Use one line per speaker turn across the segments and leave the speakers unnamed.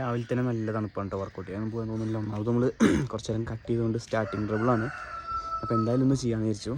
രാവിലെ തന്നെ നല്ല തണുപ്പാണ് കേട്ടോ വർക്കൗട്ട് ചെയ്യാൻ പോകാൻ തോന്നുന്നില്ല. ഒന്നാമത് നമ്മൾ കുറച്ച് നേരം കട്ട് ചെയ്തുകൊണ്ട് സ്റ്റാർട്ടിങ് ട്രബിളാണ് അപ്പോൾ എന്തായാലും ഒന്ന് ചെയ്യാമെന്ന് വിചാരിച്ചു.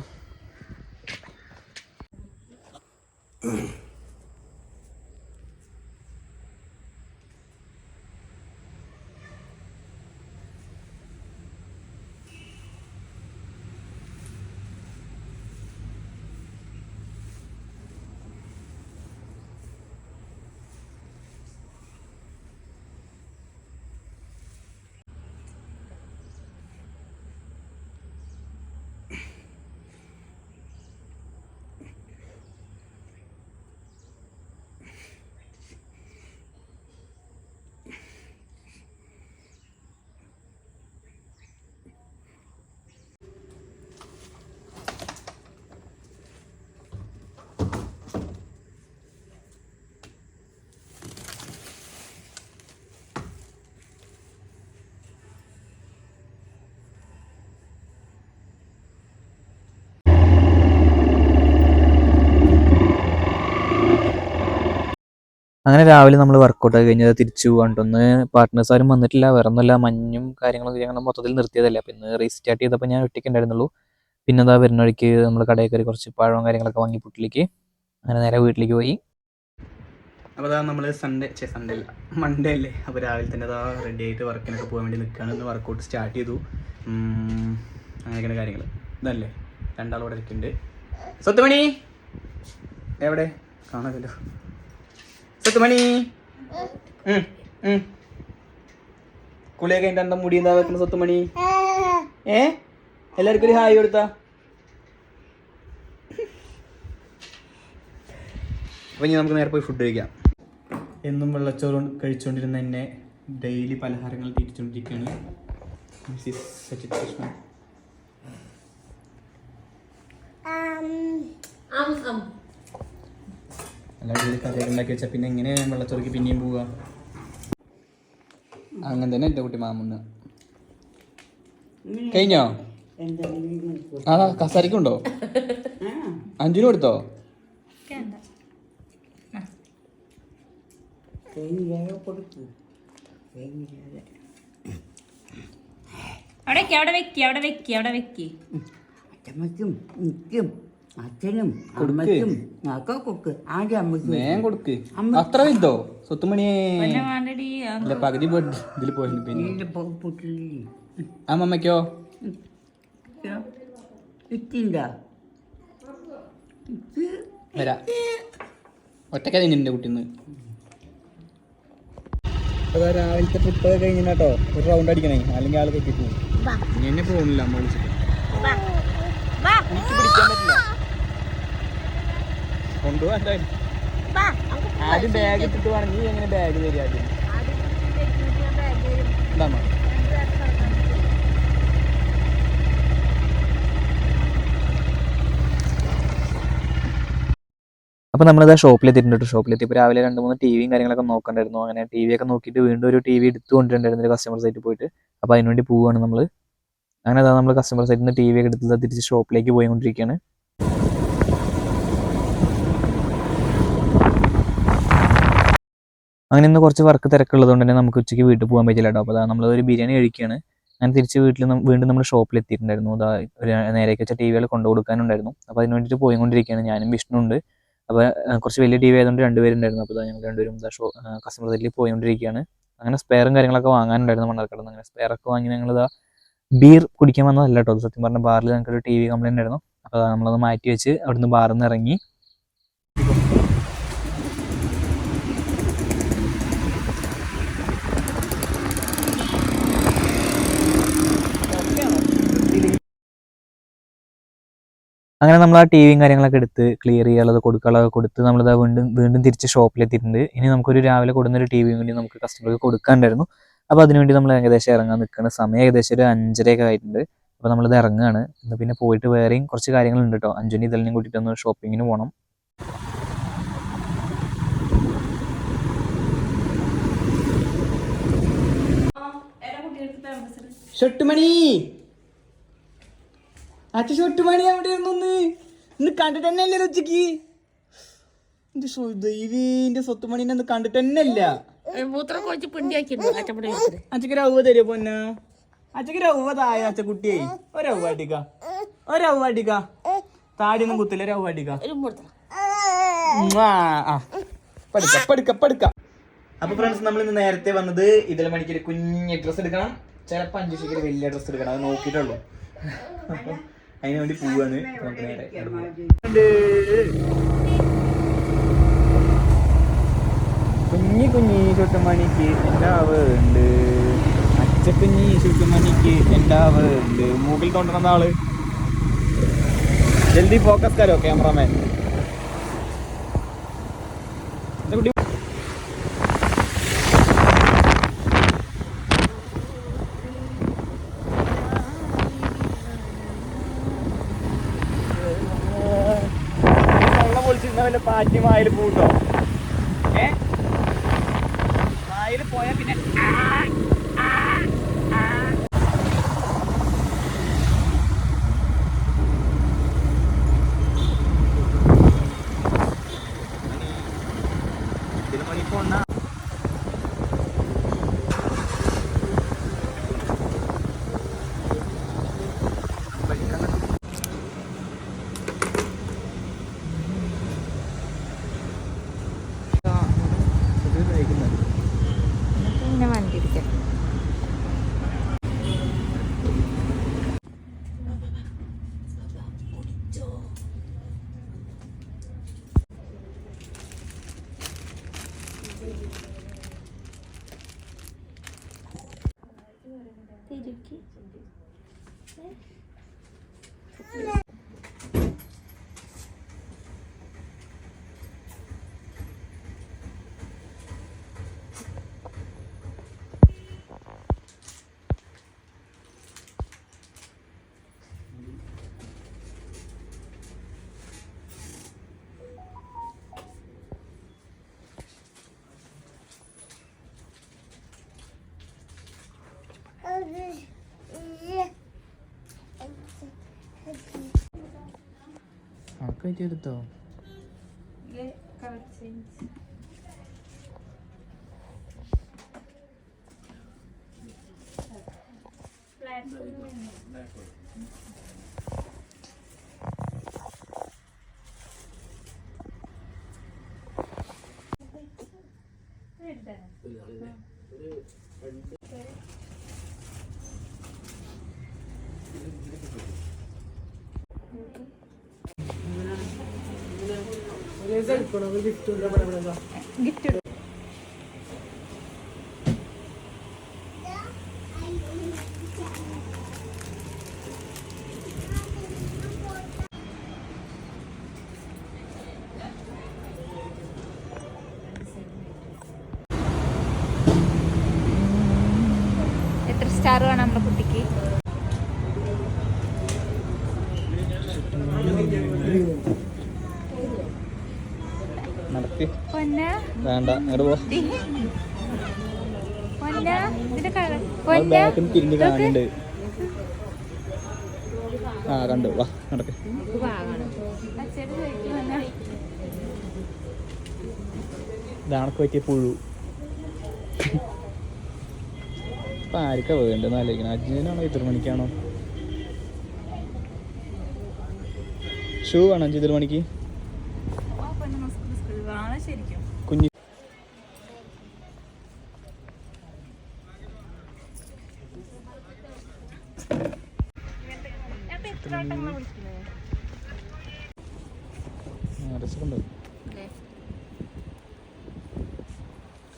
അങ്ങനെ രാവിലെ നമ്മൾ വർക്കൗട്ട് ഒക്കെ കഴിഞ്ഞത് തിരിച്ചു പോകണ്ടൊന്ന് പാർട്ട്നേഴ്സ് ആരും വന്നിട്ടില്ല. വേറെ ഒന്നുമില്ല മഞ്ഞും കാര്യങ്ങളും കാര്യങ്ങളും മൊത്തത്തിൽ നിർത്തിയതല്ല. പിന്നെ റീസ്റ്റാർട്ട് ചെയ്തപ്പോൾ ഞാൻ ഒറ്റയ്ക്ക് ഉണ്ടായിരുന്നുള്ളൂ. പിന്നെ എന്താ വരുന്ന വഴിക്ക് നമ്മൾ കടയിൽ കയറി കുറച്ച് പഴവും കാര്യങ്ങളൊക്കെ വാങ്ങി പുട്ടിലേക്ക് അങ്ങനെ നേരെ വീട്ടിലേക്ക് പോയി. അപ്പോൾ അതാ നമ്മൾ സൺഡേ ചേ സൺഡേ അല്ല. മൺഡേ അല്ലേ. അപ്പോൾ രാവിലെ തന്നെ അതാ റെഡി ആയിട്ട് വർക്കിനൊക്കെ പോകാൻ വേണ്ടി നിൽക്കുകയാണ് ഇന്ന് വർക്കൗട്ട് സ്റ്റാർട്ട് ചെയ്തു. അങ്ങനെയൊക്കെയാണ് കാര്യങ്ങൾ ഇതല്ലേ. രണ്ടാളോടെ ഇരിക്കുന്നുണ്ട് സ്വത്തുമണി എവിടെ? കാണാമല്ലോ സത്തുമണി മണി. ഉം. കുളിയൊക്കെ എന്റെ അന്ത മുടി എന്താ വെക്കുന്ന സത്തുമണി ഏ? എല്ലാവർക്കും ഒരു ഹായ് കൊടുത്ത. അപ്പൊ ഇനി നമുക്ക് നേരെ പോയി ഫുഡ് കഴിക്കാം. എന്നും വെള്ളച്ചോറ് കൊണ്ട് കഴിച്ചുകൊണ്ടിരുന്ന എന്നെ ഡെയിലി പലഹാരങ്ങൾ തിരിച്ചുകൊണ്ടിരിക്കുകയാണ് മിസ്സിസ് സച്ചിത് കൃഷ്ണൻ നല്ല അടിപൊളി കറിയൊക്കെ ഉണ്ടാക്കി വെച്ചാൽ പിന്നെ എങ്ങനെ വെള്ളത്തുറക്കി പിന്നെയും പോവുക അങ്ങനെ തന്നെ എന്റെ കുട്ടി മാമുന്ന്. കഴിഞ്ഞോ? ആ കസാരിക്കുണ്ടോ അഞ്ചിനും കൊടുത്തോ?
അവിടെ വെക്കി അവിടെ വെക്കി അവിടെ വെക്കി അവിടെ
നിൽക്കും അച്ഛനും
കുടുംബത്തും
അമ്മയ്ക്കും ഒക്കെ കൊടുക്ക്. ആദ്യം അമ്മയ്ക്ക്
വേഗം കൊടുക്ക്. അത്ര വലുതോ സ്വത്തുമണിയേ പകുതി ഇതിൽ പോയി പിന്നെ. വരാ. ഒറ്റക്ക നിന്റെ കുട്ടിന്ന്. രാവിലത്തെ ട്രിപ്പ് കഴിഞ്ഞ കേട്ടോ ഒരു റൗണ്ട് അടിക്കണേ. അല്ലെങ്കിൽ ആൾ തെറ്റി പോകും ഇനി എന്നെ പോകുന്നില്ല അമ്മ വിളിച്ചിട്ട്. പിടിക്കാൻ പറ്റില്ല. കൊണ്ടുപോകാൻ എന്തായാലും ആദ്യം ബാഗ് ഇട്ടിട്ട് വേണം നീ എങ്ങനെ ബാഗ് തരിക ആദ്യം? അപ്പോൾ നമ്മളിതാ ഷോപ്പിലെത്തിയിട്ടുണ്ട്. രാവിലെ രണ്ട് മൂന്ന് ടിവിയും കാര്യങ്ങളൊക്കെ നോക്കണ്ടായിരുന്നു. അങ്ങനെ ടി വിയൊക്കെ ഒക്കെ നോക്കിയിട്ട് വീണ്ടും ഒരു ടി വി എടുത്തു കസ്റ്റമർ സൈറ്റിൽ പോയിട്ട്. അപ്പോൾ അതിനുവേണ്ടി പോവുകയാണ് നമ്മൾ അങ്ങനെ അതാ നമ്മൾ കസ്റ്റമർ സൈറ്റിൽ നിന്ന് ടി വി ഒക്കെ എടുത്തത് ദാ തിരിച്ച് ഷോപ്പിലേക്ക് പോയിക്കൊണ്ടിരിക്കുകയാണ് അങ്ങനെ ഇന്ന് കുറച്ച് വർക്ക് തിരക്കുള്ളത് തന്നെ നമുക്ക് ഉച്ചയ്ക്ക് വീട്ടിൽ പോകാൻ പറ്റില്ല കേട്ടോ അപ്പോൾ നമ്മൾ ഒരു ബിരിയാണി കഴിക്കുകയാണ് അങ്ങനെ തിരിച്ച് വീട്ടിൽ വീണ്ടും നമ്മൾ ഷോപ്പിൽ എത്തിയിട്ടുണ്ടായിരുന്നു അതാ നേരേക്ക് വെച്ച ടി വികൾ കൊണ്ടു കൊടുക്കാനുണ്ടായിരുന്നു അപ്പോൾ അതിന് വേണ്ടിയിട്ട് പോയിക്കൊണ്ടിരിക്കുകയാണ്. ഞാനും വിഷ്ണു ഉണ്ട് അപ്പോൾ കുറച്ച് വലിയ ടി വി ആയതുകൊണ്ട് രണ്ടുപേരുണ്ടായിരുന്നു. അപ്പോൾ ഞങ്ങൾ രണ്ടുപേരും ഷോ കസ്റ്റമർ സൈറ്റിൽ പോയിക്കൊണ്ടിരിക്കുകയാണ്. അങ്ങനെ സ്പെയറും കാര്യങ്ങളൊക്കെ വാങ്ങാനുണ്ടായിരുന്നു മണ്ണാർക്കടന്ന് അങ്ങനെ സ്പെയറൊക്കെ വാങ്ങി ഞങ്ങളിതാ ബീർ കുടിക്കാൻ വന്നതല്ല കേട്ടോ സത്യം പറഞ്ഞാൽ ബാറിൽ ഞങ്ങൾക്ക് ഒരു ടി വി കംപ്ലൈന്റ് ആയിരുന്നു അപ്പോൾ നമ്മളത് മാറ്റി വെച്ച് അവിടുന്ന് ബാറിൽ നിന്ന് ഇറങ്ങി. അങ്ങനെ നമ്മൾ ആ ടി വിയും കാര്യങ്ങളൊക്കെ എടുത്ത് ക്ലിയർ ചെയ്യാനുള്ളത് കൊടുക്കാനുള്ളത് കൊടുത്ത് നമ്മളത് വീണ്ടും വീണ്ടും തിരിച്ച് ഷോപ്പിലെത്തിയിട്ടുണ്ട്. ഇനി നമുക്കൊരു രാവിലെ കൊടുക്കുന്ന ഒരു ടി വിയും വേണ്ടി നമുക്ക് കസ്റ്റമർക്ക് കൊടുക്കാനുണ്ടായിരുന്നു. അപ്പോൾ അതിനുവേണ്ടി നമ്മൾ ഏകദേശം ഇറങ്ങാൻ നിൽക്കുന്ന സമയം ഏകദേശം ഒരു അഞ്ചരയൊക്കെ ആയിട്ടുണ്ട്. അപ്പോൾ നമ്മളിത് ഇറങ്ങുകയാണ് ഇന്ന് പിന്നെ പോയിട്ട് വേറെയും കുറച്ച് കാര്യങ്ങളുണ്ട് കേട്ടോ അഞ്ചുനി ഇതെല്ലാം കൂട്ടിയിട്ടൊന്ന് ഷോപ്പിങ്ങിന് പോകണം ഷൊട്ടുമണി! അച്ഛ ഷൊട്ടുമണി അവിടെ ഒന്ന് ഇന്ന് കണ്ടിട്ട് തന്നെ അല്ലേ ഉച്ചയ്ക്ക് എന്റെ ദൈവീന്റെ സ്വത്തുമണിനെ ഒന്ന് കണ്ടിട്ട് തന്നെ
അല്ല
അച്ഛക്ക് രവ തരുമോ പൊന്ന? അച്ഛക്ക് രവ തായ അച്ഛ കുട്ടിയെ ഒരവ അടിക്ക. ഒരവ അടിക്ക. താടിയൊന്നും കുത്തില്ല രവ അടിക്ക. പഠിക്ക പഠിക്ക പഠിക്ക അപ്പൊ ഫ്രണ്ട്സ് നമ്മൾ ഇന്ന് നേരത്തെ വന്നത് ഇതിലെ മണിക്ക് ഒരു കുഞ്ഞ് ഡ്രസ്സ് എടുക്കണം. ചിലപ്പോ അഞ്ചു ശരിക്കും വലിയ ഡ്രസ്സ് എടുക്കണം. അത് നോക്കിയിട്ടുള്ളൂ അതിന് വേണ്ടി പോവാണ്. നമുക്ക്. കുഞ്ഞി കുഞ്ഞി ചുട്ടുമണിക്ക് എന്താവുണ്ട് അച്ചക്കുഞ്ഞി ചുട്ടുമണിക്ക് ഉണ്ടാവുണ്ട് മൂക്കിൽ തോണ്ടണ ആൾ. ജൽദി ഫോക്കസ് കരോ ക്യാമറമാൻ മായിൽ പൂട്ടോ Thank you.
കണക്ക് പറ്റിയെടുത്തോ ഒരു
എടുത്തോ
എത്ര സ്റ്റാർ വേണം നമ്മുടെ കുട്ടിക്ക്
നടക്ക്
പൊന്ന
വേണ്ട അങ്ങോട്ട് പോ. ആ
പൊന്ന
ബാക്കിൽ തിരിഞ്ഞ് കാണുന്നുണ്ട്. ആ കണ്ടു വാ നടക്ക്. ഇതാണക്ക് പറ്റിയ പുഴു. ഇപ്പൊ ആർക്കാ വേണ്ടെന്ന് ആലോചിക്കണം. അജിനാണോ ഇത്ര മണിക്കാണോ? ഷൂ വേണം അഞ്ച് ഇത്ര മണിക്ക്?
ശരിക്കും.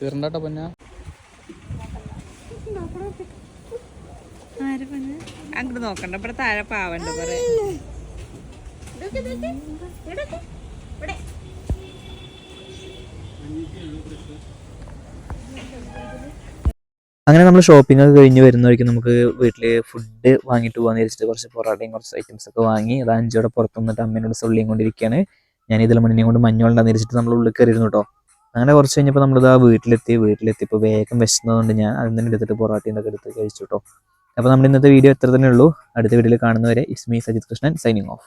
കീറണ്ടാട്ടോ പൊന്ന?
അങ്ങോട്ട് നോക്കണ്ട ഇവിടെ താഴെ പാവണ്ട് കൊറേ.
അങ്ങനെ നമ്മൾ ഷോപ്പിംഗ് ഒക്കെ കഴിഞ്ഞ് വരുന്നവരിക്കും നമുക്ക് വീട്ടിൽ ഫുഡ് വാങ്ങിട്ട് പോകാന്ന് വിചാരിച്ചിട്ട് കുറച്ച് പൊറോട്ടയും കുറച്ച് ഐറ്റംസ് ഒക്കെ വാങ്ങി അത് അഞ്ചോടെ പുറത്തു നിന്നിട്ട് അമ്മേനോട് സൊള്ളിയും കൊണ്ടിരിക്കുകയാണ് ഞാൻ ഇതിൽ മണ്ണിനെയും കൊണ്ട് മഞ്ഞളുണ്ടാന്ന് വിചാരിച്ചിട്ട് നമ്മൾ ഉള്ളിൽ കയറിയിരുന്നു കേട്ടോ അങ്ങനെ കുറച്ച് കഴിഞ്ഞപ്പോൾ നമ്മളിത് ആ വീട്ടിലെത്തി. വീട്ടിലെത്തിയപ്പോൾ വേഗം വിശന്നതുകൊണ്ട് ഞാൻ അതിൽ നിന്ന് എടുത്തിട്ട് പൊറോട്ടയും ഇതൊക്കെ എടുത്ത് കഴിച്ചു കേട്ടോ അപ്പോൾ നമ്മുടെ ഇന്നത്തെ വീഡിയോ എത്ര തന്നെ ഉള്ളൂ. അടുത്ത വീഡിയോയിൽ കാണുന്നവരെ ഇസ്മി സജിത് കൃഷ്ണൻ സൈനിങ് ഓഫ്